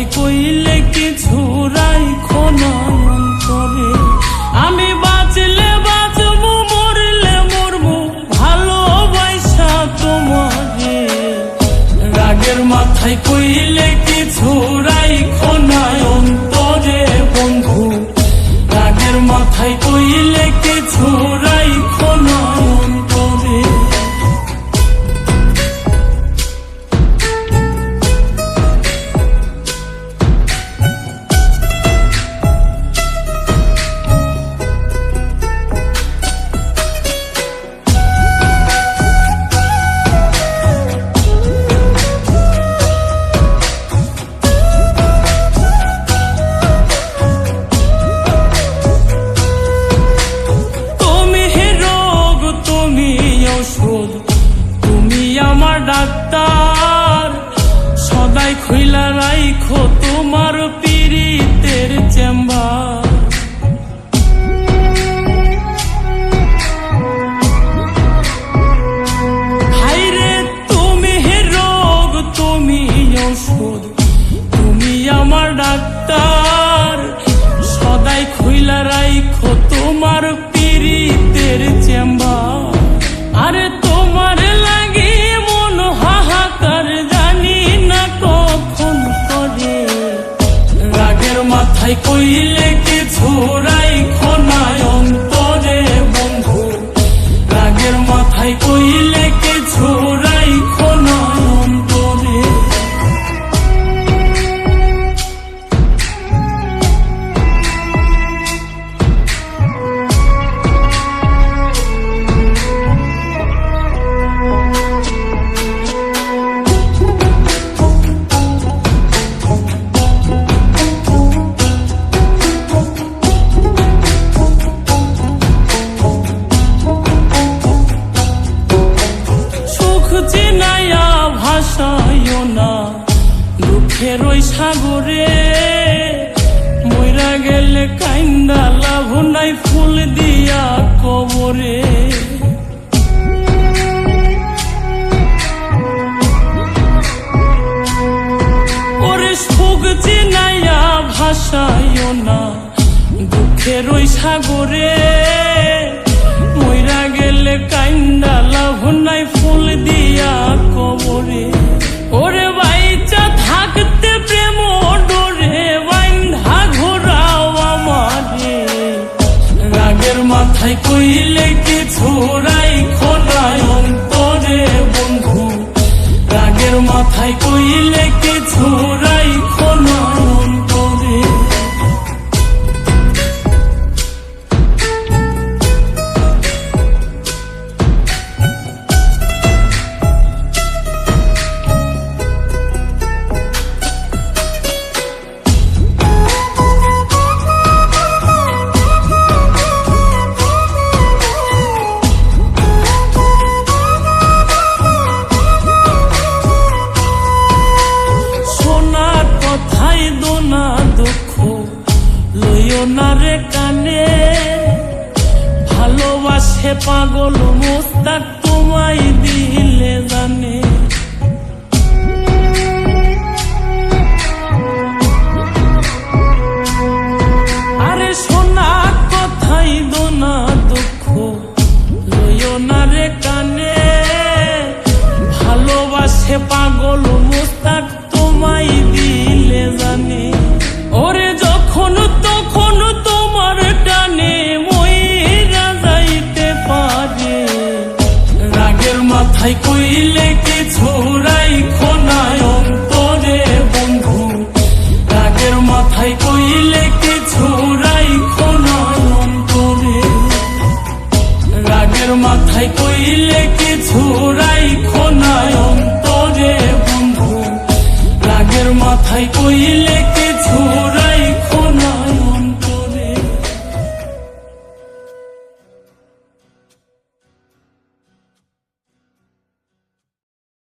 কথাই কইলে কিছু রাইখো না অন্তরে আমি বাঁচলে বাঁচবো, মরলে মরবো ভালোবাসা তোমারে। রাগের মাথায় কইলে কিছু রাইখো তোমার পীড়িতের চেম্বার। তুমি তুমি আমার ডাক্তার। সদাই খুইলা রাইখো তোমার মাথায় কইলে কিছু রাইখো না অন্তরে বন্ধু। রাগের মাথায় কইলে কিছু চিনাইয়া ভাষায় না। দুঃখের ওই সাগরে, মইরা গেলে কাইন্দা লাভ নাই ফুল দিয়া কবরে। ওরে সুখ চিনাইয়া ভাষায় না। দুঃখের ওই সাগরে, মইরা গেলে কাইন্দা লাভ নাই ফুল দিয়া মাথায় কইলে কিছু রাইখো না অন্তরে বন্ধু? রাগের মাথায় কইলে রাইখো পাগল মোস্তাক তোমায় দিলে জানে।